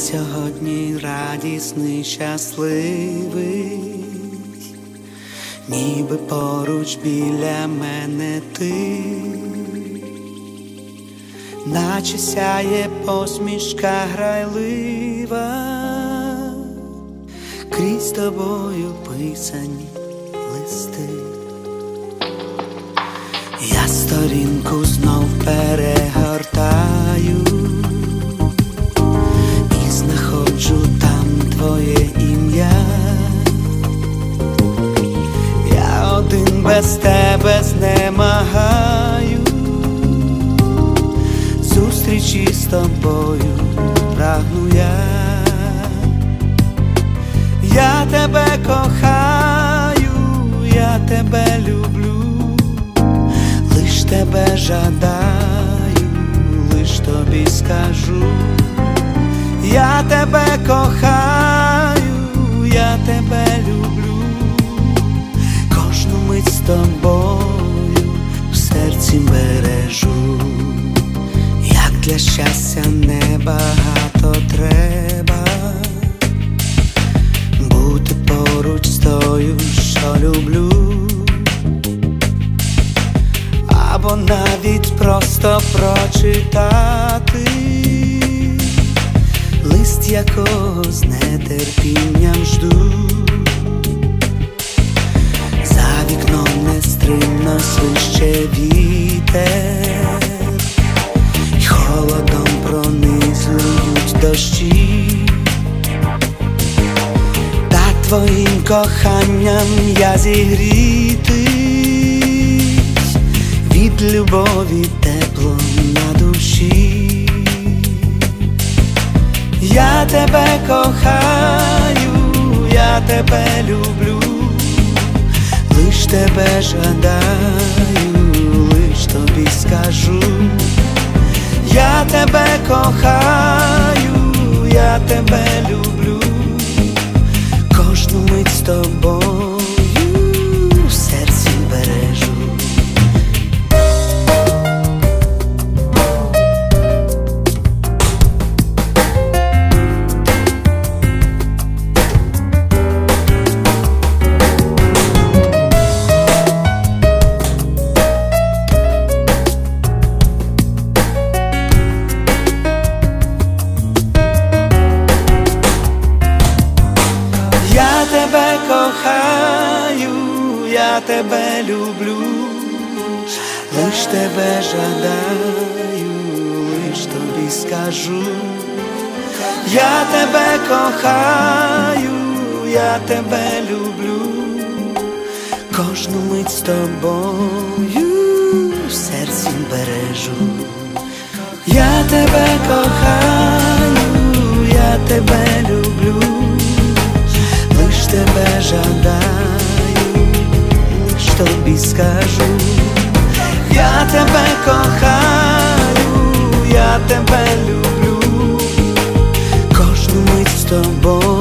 сьогодні радісний, щасливий, ніби поруч біля мене ти, наче сяє посмішка грайлива, крізь тобою писані листи. Я сторінку знов перегортаю твоє ім'я. Я один без тебе знемагаю, зустрічі з тобою прагну я. Я тебе кохаю, я тебе люблю лиш тебе жадаю, лиш тобі скажу, я тебе кохаю, або навіть просто прочитати лист, якого з нетерпінням жду. За вікном нестримно свище вітер, й холодом пронизують дощі. Та твоїм коханням я зігрітий любові тепло на душі. Я тебе кохаю, я тебе люблю, лиш тебе жадаю, лиш тобі скажу. Я тебе кохаю, я тебе люблю, кожну мить з тобою я тебе люблю, лиш тебе жадаю, лиш тобі скажу. Я тебе кохаю, я тебе люблю, кожну мить з тобою в серці бережу. Я тебе кохаю, я тебе тебе кохаю, я тебе люблю, кожну мить з тобою.